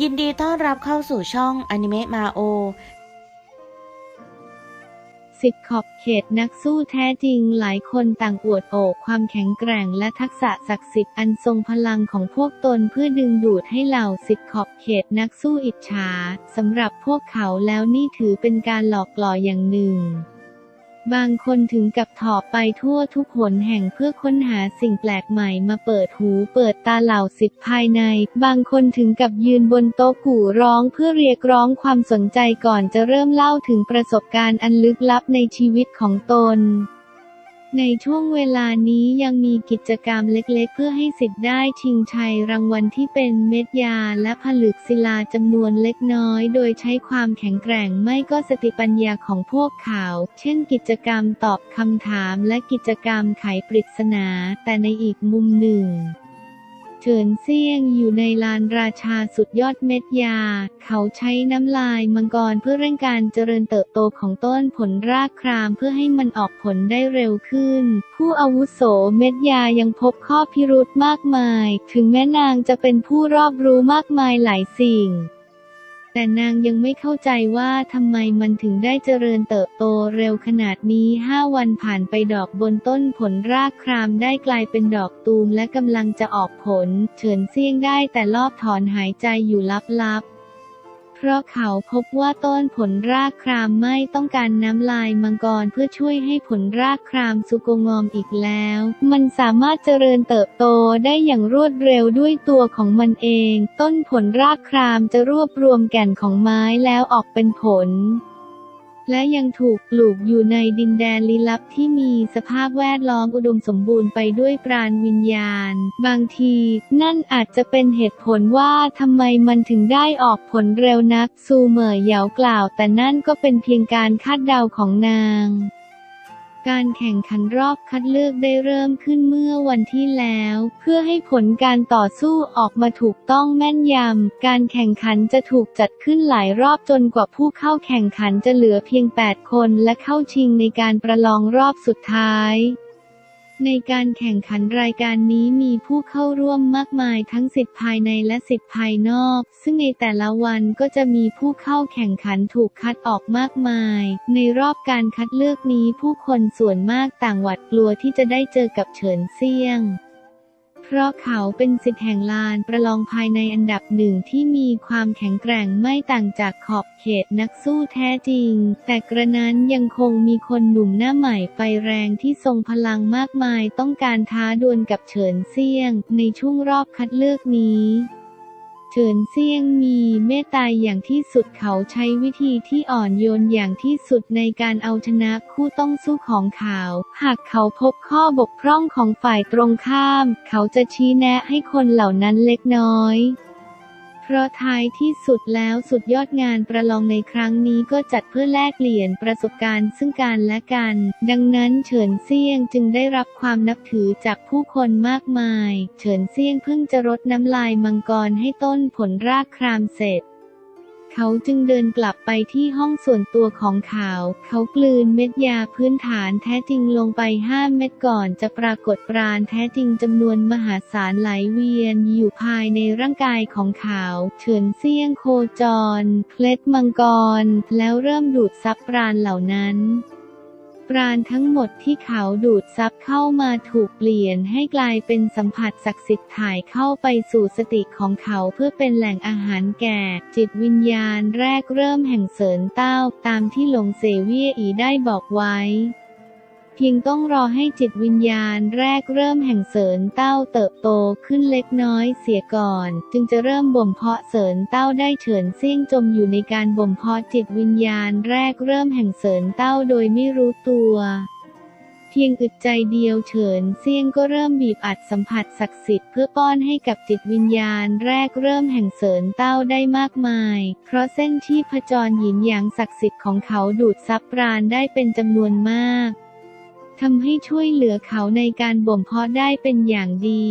ยินดีต้อนรับเข้าสู่ช่องอนิเมะมาโอสิทธิ์ขอบเขตนักสู้แท้จริงหลายคนต่างอวดโอความแข็งแกร่งและทักษะศักดิ์สิทธิ์อันทรงพลังของพวกตนเพื่อดึงดูดให้เหล่าสิทธิ์ขอบเขตนักสู้อิจฉาสำหรับพวกเขาแล้วนี่ถือเป็นการหลอกหล่ออย่างหนึ่ง บางคนถึงกับถอบไปทั่วทุกหนแห่งเพื่อค้นหาสิ่งแปลกใหม่มาเปิดหูเปิดตาเหล่าสิทธิภายใน บางคนถึงกับยืนบนโต๊ะกู่ร้องเพื่อเรียกร้องความสนใจก่อนจะเริ่มเล่าถึงประสบการณ์อันลึกลับในชีวิตของตน ในช่วงเวลานี้ยังมีกิจกรรมเล็กๆ เพื่อให้สิทธิ์ได้ชิงชัยรางวัลที่เป็นเม็ดยาและผลึกศิลาจำนวนเล็กน้อย โดยใช้ความแข็งแกร่งไม่ก็สติปัญญาของพวกเขา เช่นกิจกรรมตอบคำถามและกิจกรรมไขปริศนา แต่ในอีกมุมหนึ่ง เฉินเซี่ยงอยู่ในลานราชาสุดยอดเม็ดยา เขาใช้น้ำลายมังกรเพื่อเร่งการเจริญเติบโตของต้นผลรากครามเพื่อให้มันออกผลได้เร็วขึ้น ผู้อาวุโสเม็ดยายังพบข้อพิรุธมากมาย ถึงแม้นางจะเป็นผู้รอบรู้มากมายหลายสิ่ง แต่นางยังไม่เข้าใจว่าทำไมมันถึงได้เจริญเติบโตเร็วขนาดนี้ห้าวันผ่านไปดอกบนต้นผลรากครามได้กลายเป็นดอกตูมและกำลังจะออกผล เฉินเซี่ยงได้แต่รอบถอนหายใจอยู่ลับๆ เพราะเขาพบว่าต้นผลรากครามไม่ต้องการน้ำลายมังกรเพื่อช่วยให้ผลรากครามสุกงอมอีกแล้ว มันสามารถเจริญเติบโตได้อย่างรวดเร็วด้วยตัวของมันเอง ต้นผลรากครามจะรวบรวมแก่นของไม้แล้วออกเป็นผล และยังถูกปลูกอยู่ในดินแดนลี้ลับที่มีสภาพแวดล้อมอุดมสมบูรณ์ไปด้วยปราณวิญญาณ บางที นั่นอาจจะเป็นเหตุผลว่าทำไมมันถึงได้ออกผลเร็วนักซูเหมยเหยากล่าว แต่นั่นก็เป็นเพียงการคาดเดาของนาง การแข่งขันรอบคัดเลือกได้เริ่มขึ้นเมื่อวันที่แล้ว เพื่อให้ผลการต่อสู้ออกมาถูกต้องแม่นยำ การแข่งขันจะถูกจัดขึ้นหลายรอบจนกว่าผู้เข้าแข่งขันจะเหลือเพียง 8 คนและเข้าชิงในการประลองรอบสุดท้าย ในการแข่งขันรายการนี้มีผู้เข้าร่วมมากมายทั้งสิทธิ์ภายในและสิทธิ์ภายนอก ซึ่งในแต่ละวันก็จะมีผู้เข้าแข่งขันถูกคัดออกมากมาย ในรอบการคัดเลือกนี้ผู้คนส่วนมากต่างหวาดกลัวที่จะได้เจอกับเฉินเซี่ยง เพราะเขาเป็นสิทธิ์แห่งลานประลองภายในอันดับหนึ่งที่มีความแข็งแกร่งไม่ต่างจากขอบเขตนักสู้แท้จริง แต่กระนั้นยังคงมีคนหนุ่มหน้าใหม่ไฟแรงที่ทรงพลังมากมายต้องการท้าดวลกับเฉินเซี่ยง ในช่วงรอบคัดเลือกนี้ เฉินเซียงมีเมตตาอย่างที่สุดเขาใช้วิธีที่อ่อนโยนอย่างที่สุดในการเอาชนะคู่ต้องสู้ของเขา หากเขาพบข้อบกพร่องของฝ่ายตรงข้าม เขาจะชี้แนะให้คนเหล่านั้นเล็กน้อย เพราะท้ายที่สุดแล้วสุดยอดงานประลองในครั้งนี้ก็จัดเพื่อแลกเปลี่ยนประสบการณ์ซึ่งกันและกัน ดังนั้นเฉินเซียงจึงได้รับความนับถือจากผู้คนมากมาย เฉินเซียงเพิ่งจะรดน้ำลายมังกรให้ต้นผลรากครามเสร็จ เขาจึงเดินกลับไปที่ห้องส่วนตัวของเขา เขากลืนเม็ดยาพื้นฐานแท้จริงลงไปห้าเม็ดก่อนจะปรากฏปราณแท้จริงจำนวนมหาศาลไหลเวียนอยู่ภายในร่างกายของเขาเฉินเซี่ยงโคจร เคล็ดมังกร แล้วเริ่มดูดซับปราณเหล่านั้น ปราณทั้งหมดที่เขาดูดซับเข้ามาถูกเปลี่ยนให้กลายเป็นสัมผัสศักดิ์สิทธิ์ถ่ายเข้าไปสู่สติของเขาเพื่อเป็นแหล่งอาหารแก่ จิตวิญญาณแรกเริ่มแห่งเสรินเต้าตามที่หลงเสเวียอีได้บอกไว้ เพียงต้องรอให้จิตวิญญาณแรกเริ่มแห่งเสรินเต้าเติบโตขึ้นเล็กน้อยเสียก่อน จึงจะเริ่มบ่มเพาะเสรินเต้าได้เฉินเซี่ยงจมอยู่ในการบ่มเพาะจิตวิญญาณแรกเริ่มแห่งเสรินเต้าโดยไม่รู้ตัวเพียงอึดใจเดียวเฉินเซียงก็เริ่มบีบอัดสัมผัสศักดิ์สิทธิ์เพื่อป้อนให้กับจิตวิญญาณแรกเริ่มแห่งเสรินเต้าได้มากมาย เพราะเส้นชีพจรหยินหยางศักดิ์สิทธิ์ของเขาดูดซับปราณได้เป็นจำนวนมาก ทำให้ช่วยเหลือเขาในการบ่มเพาะได้เป็นอย่างดี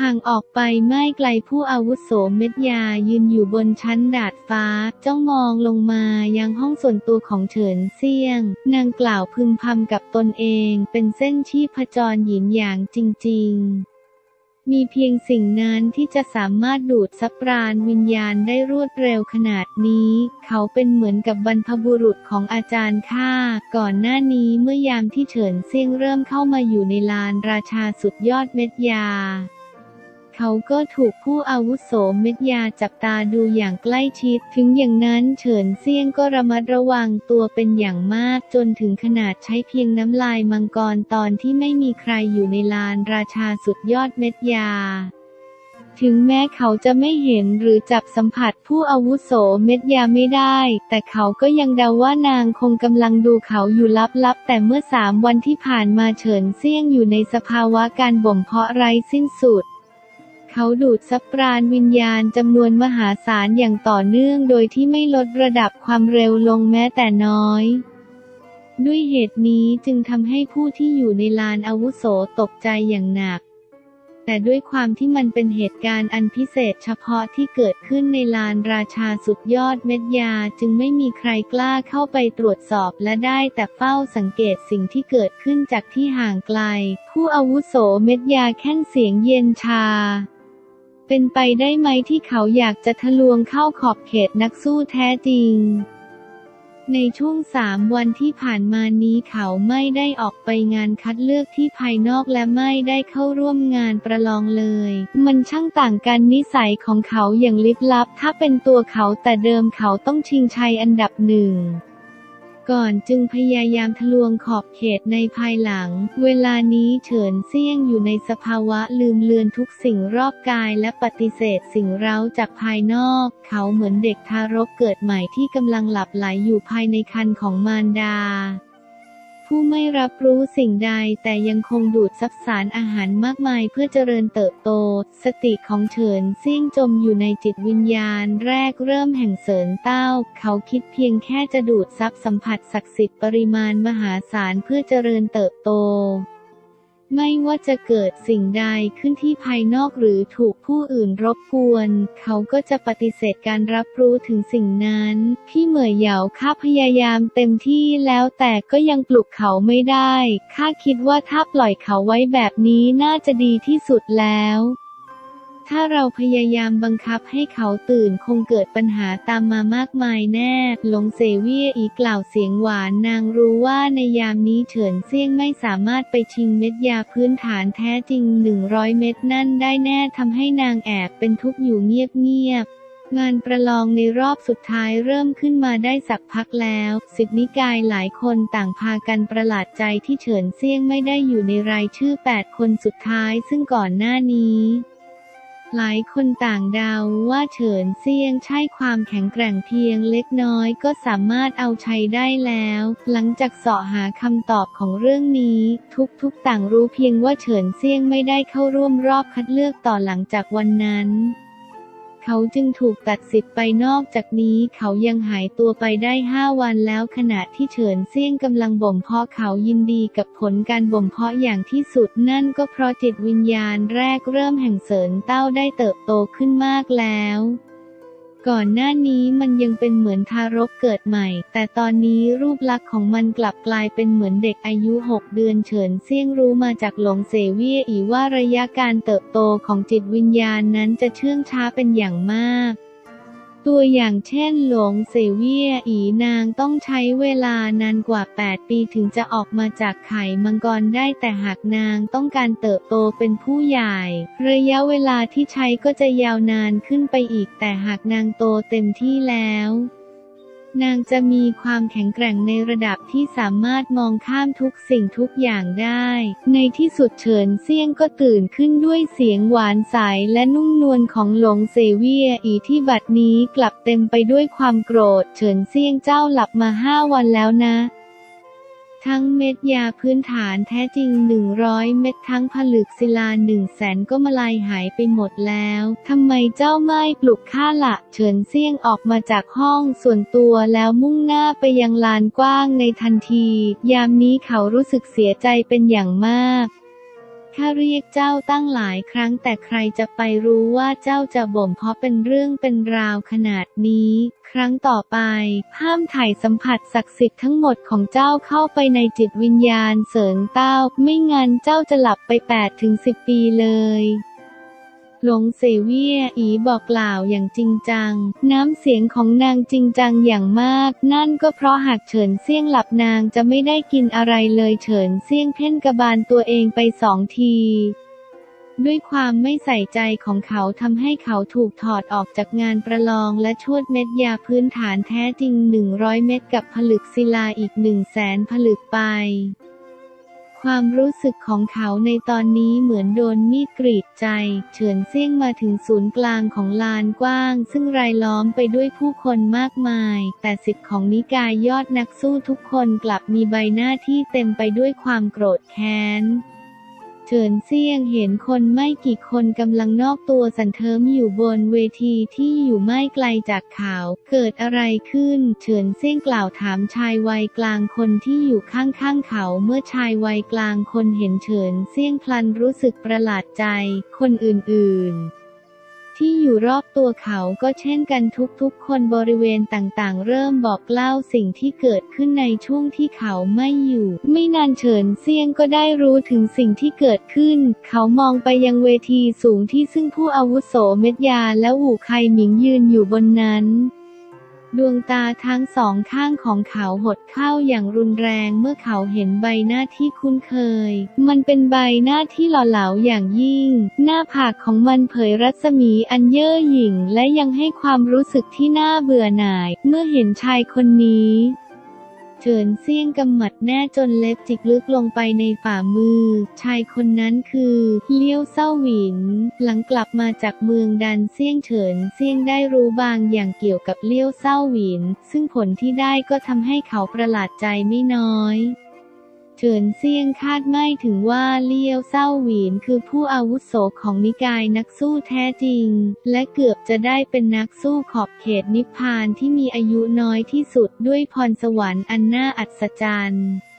ห่างออกไปไม่ไกลผู้อาวุโสเม็ดยายืนอยู่บนชั้นดาดฟ้า จ้องมองลงมายังห้องส่วนตัวของเฉินเซียง นางกล่าวพึมพำกับตนเอง เป็นเส้นชีพจรหยินหยางจริง ๆ มีเพียงสิ่งนั้นที่จะสามารถดูดซับปราณวิญญาณได้รวดเร็วขนาดนี้ เขาเป็นเหมือนกับบรรพบุรุษของอาจารย์ข้า ก่อนหน้านี้เมื่อยามที่เฉินเซียงเริ่มเข้ามาอยู่ในลานราชาสุดยอดเม็ดยา เขาก็ถูกผู้อาวุโสเม็ดยาจับตาดูอย่างใกล้ชิด ถึงอย่างนั้นเฉินเซียงก็ระมัดระวังตัวเป็นอย่างมากจนถึงขนาดใช้เพียงน้ำลายมังกรตอนที่ไม่มีใครอยู่ในลานราชาสุดยอดเม็ดยาถึงแม้เขาจะไม่เห็นหรือจับสัมผัสผู้อาวุโสเม็ดยาไม่ได้ แต่เขาก็ยังเดาว่านางคงกำลังดูเขาอยู่ลับๆ แต่เมื่อสามวันที่ผ่านมาเฉินเซี่ยงอยู่ในสภาวะการบ่มเพาะไร้สิ้นสุด เขาดูดซับปราณวิญญาณจำนวนมหาศาลอย่างต่อเนื่องโดยที่ไม่ลดระดับความเร็วลงแม้แต่น้อย ด้วยเหตุนี้จึงทำให้ผู้ที่อยู่ในลานอาวุโสตกใจอย่างหนัก แต่ด้วยความที่มันเป็นเหตุการณ์อันพิเศษเฉพาะที่เกิดขึ้นในลานราชาสุดยอดเม็ดยาจึงไม่มีใครกล้าเข้าไปตรวจสอบและได้แต่เฝ้าสังเกตสิ่งที่เกิดขึ้นจากที่ห่างไกล ผู้อาวุโสเม็ดยาแค่นเสียงเย็นชา เป็นไปได้ไหมที่เขาอยากจะทะลวงเข้าขอบเขตนักสู้แท้จริง ในช่วงสามวันที่ผ่านมานี้เขาไม่ได้ออกไปงานคัดเลือกที่ภายนอกและไม่ได้เข้าร่วมงานประลองเลย มันช่างต่างกันนิสัยของเขาอย่างลิบลับ ถ้าเป็นตัวเขาแต่เดิมเขาต้องชิงชัยอันดับหนึ่ง ก่อนจึงพยายามทะลวงขอบเขตในภายหลัง เวลานี้เฉินเซี่ยงอยู่ในสภาวะลืมเลือนทุกสิ่งรอบกายและปฏิเสธสิ่งเร้าจากภายนอก เขาเหมือนเด็กทารกเกิดใหม่ที่กำลังหลับไหลอยู่ภายในคันของมารดา ผู้ไม่รับรู้สิ่งใดแต่ยังคงดูดซับสารอาหารมากมายเพื่อเจริญเติบโต สติของเฉินซิ่งจมอยู่ในจิตวิญญาณแรกเริ่มแห่งเสริญเต้า เขาคิดเพียงแค่จะดูดซับสัมผัสศักดิ์สิทธิ์ปริมาณมหาศาลเพื่อเจริญเติบโต ไม่ว่าจะเกิดสิ่งใดขึ้นที่ภายนอกหรือถูกผู้อื่นรบกวน เขาก็จะปฏิเสธการรับรู้ถึงสิ่งนั้น พี่เหมยเหยาข้าพยายามเต็มที่แล้วแต่ก็ยังปลุกเขาไม่ได้ ข้าคิดว่าถ้าปล่อยเขาไว้แบบนี้น่าจะดีที่สุดแล้ว ถ้าเราพยายามบังคับให้เขาตื่นคงเกิดปัญหาตามมามากมายแน่ หลงเซเวียอีกล่าวเสียงหวานนางรู้ว่าในยามนี้เฉินเซี่ยงไม่สามารถไปชิงเม็ดยาพื้นฐานแท้จริง 100 เม็ดนั่นได้แน่ทำให้นางแอบเป็นทุกข์อยู่เงียบงานประลองในรอบสุดท้ายเริ่มขึ้นมาได้สักพักแล้ว สิทธินิกายหลายคนต่างพากันประหลาดใจที่เฉินเซี่ยงไม่ได้อยู่ในรายชื่อ 8 คนสุดท้ายซึ่งก่อนหน้านี้ หลายคนต่างเดาว่าเฉินเซียงใช่ความแข็งแกร่งเพียงเล็กน้อยก็สามารถเอาชัยได้แล้ว หลังจากเสาะหาคำตอบของเรื่องนี้ ทุกๆต่างรู้เพียงว่าเฉินเซียงไม่ได้เข้าร่วมรอบคัดเลือกต่อหลังจากวันนั้น เขาจึงถูกตัดสิทธิ์ไปนอกจากนี้เขายังหายตัวไปได้ห้าวันแล้วขณะที่เฉินเซี่ยงกำลังบ่มเพาะเขายินดีกับผลการบ่มเพาะอย่างที่สุดนั่นก็เพราะจิตวิญญาณแรกเริ่มแห่งเสริญเต้าได้เติบโตขึ้นมากแล้ว ก่อนหน้านี้มันยังเป็นเหมือนทารกเกิดใหม่ แต่ตอนนี้รูปลักษณ์ของมันกลับกลายเป็นเหมือนเด็กอายุ 6 เดือนเฉินเซี่ยงรู้มาจากหลงเสเวียอีว่าระยะการเติบโตของจิตวิญญาณนั้นจะเชื่องช้าเป็นอย่างมาก ตัวอย่างเช่นหลงเซเวียอีนางต้องใช้เวลานานกว่า 8 ปีถึงจะออกมาจากไข่มังกรได้แต่หากนางต้องการเติบโตเป็นผู้ใหญ่ ระยะเวลาที่ใช้ก็จะยาวนานขึ้นไปอีกแต่หากนางโตเต็มที่แล้ว นางจะมีความแข็งแกร่งในระดับที่สามารถมองข้ามทุกสิ่งทุกอย่างได้ ในที่สุดเฉินเซียงก็ตื่นขึ้นด้วยเสียงหวานใสและนุ่มนวลของหลงเซเวียอีที่บัดนี้กลับเต็มไปด้วยความโกรธ เฉินเซียงเจ้าหลับมาห้าวันแล้วนะ ทั้งเม็ดยาพื้นฐานแท้จริง 100 เม็ดทั้งผลึกศิลาหนึ่งแสนก็มาลายหายไปหมดแล้วทำไมเจ้าไม่ปลุกข้าละเฉินเซี่ยงออกมาจากห้องส่วนตัวแล้วมุ่งหน้าไปยังลานกว้างในทันที ยามนี้เขารู้สึกเสียใจเป็นอย่างมาก ข้าเรียกเจ้าตั้งหลายครั้งแต่ใครจะไปรู้ว่าเจ้าจะบ่มเพาะเป็นเรื่องเป็นราวขนาดนี้ ครั้งต่อไป ห้ามถ่ายสัมผัสศักดิ์สิทธิ์ทั้งหมดของเจ้าเข้าไปในจิตวิญญาณเสริงเต้า ไม่งั้นเจ้าจะหลับไป8ถึง10 ปีเลย หลงเซเวียอีบอกกล่าวอย่างจริงจัง น้ำเสียงของนางจริงจังอย่างมาก นั่นก็เพราะหากเฉินเซี่ยงหลับนางจะไม่ได้กินอะไรเลยเฉินเซี่ยงเพ่นกระบาลตัวเองไปสองทีด้วยความไม่ใส่ใจของเขาทำให้เขาถูกถอดออกจากงานประลองและชวดเม็ดยาพื้นฐานแท้จริง 100 เม็ดกับผลึกศิลาอีก1 0 0 0 0แสนผลึกไป ความรู้สึกของเขาในตอนนี้เหมือนโดนมีดกรีดใจ เฉือนเสี่ยงมาถึงศูนย์กลางของลานกว้าง ซึ่งรายล้อมไปด้วยผู้คนมากมาย แต่สิทธิ์ของนิกายยอดนักสู้ทุกคนกลับมีใบหน้าที่เต็มไปด้วยความโกรธแค้น เฉินเซียงเห็นคนไม่กี่คนกำลังนอกตัวสันเทิมอยู่บนเวทีที่อยู่ไม่ไกลจากเขาเกิดอะไรขึ้น เฉินเซียงกล่าวถามชายวัยกลางคนที่อยู่ข้างๆเขาเมื่อชายวัยกลางคนเห็นเฉินเซียงพลันรู้สึกประหลาดใจ คนอื่นๆ ที่อยู่รอบตัวเขาก็เช่นกันทุกๆ คนบริเวณต่างๆ เริ่มบอกเล่าสิ่งที่เกิดขึ้นในช่วงที่เขาไม่อยู่ ไม่นานเฉินเซียงก็ได้รู้ถึงสิ่งที่เกิดขึ้น เขามองไปยังเวทีสูงที่ซึ่งผู้อาวุโสเม็ดยาและหูไคหมิงยืนอยู่บนนั้น ดวงตาทั้งสองข้างของเขาหดเข้าอย่างรุนแรงเมื่อเขาเห็นใบหน้าที่คุ้นเคย มันเป็นใบหน้าที่หล่อเหลาอย่างยิ่ง หน้าผากของมันเผยรัศมีอันเย่อหยิ่งและยังให้ความรู้สึกที่น่าเบื่อหน่าย เมื่อเห็นชายคนนี้ เฉินเซี่ยงกำหมัดแน่จนเล็บจิกลึกลงไปในฝ่ามือ ชายคนนั้นคือเลี้ยวเซ้าหวิน หลังกลับมาจากเมืองดันเซี่ยงเฉินเซี่ยงได้รู้บางอย่างเกี่ยวกับเลี้ยวเซ้าหวิน ซึ่งผลที่ได้ก็ทำให้เขาประหลาดใจไม่น้อย เฉินเซียงคาดไม่ถึงว่าเลี้ยวเศร้าหวีนคือผู้อาวุโสของนิกายนักสู้แท้จริง และเกือบจะได้เป็นนักสู้ขอบเขตนิพพานที่มีอายุน้อยที่สุดด้วยพรสวรรค์อันน่าอัศจรรย์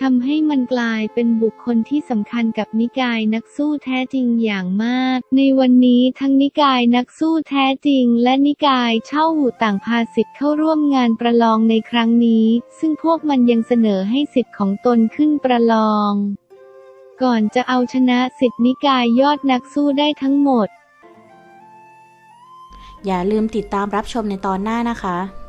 ทำให้มันกลายเป็นบุคคลที่สำคัญกับนิกายนักสู้แท้จริงอย่างมาก ในวันนี้ทั้งนิกายนักสู้แท้จริง และนิกายเช่าหูต่างพาสิทธิ์เข้าร่วมงานประลองในครั้งนี้ ซึ่งพวกมันยังเสนอให้สิทธิ์ของตนขึ้นประลอง ก่อนจะเอาชนะสิทธินิกายยอดนักสู้ได้ทั้งหมด อย่าลืมติดตามรับชมในตอนหน้านะคะ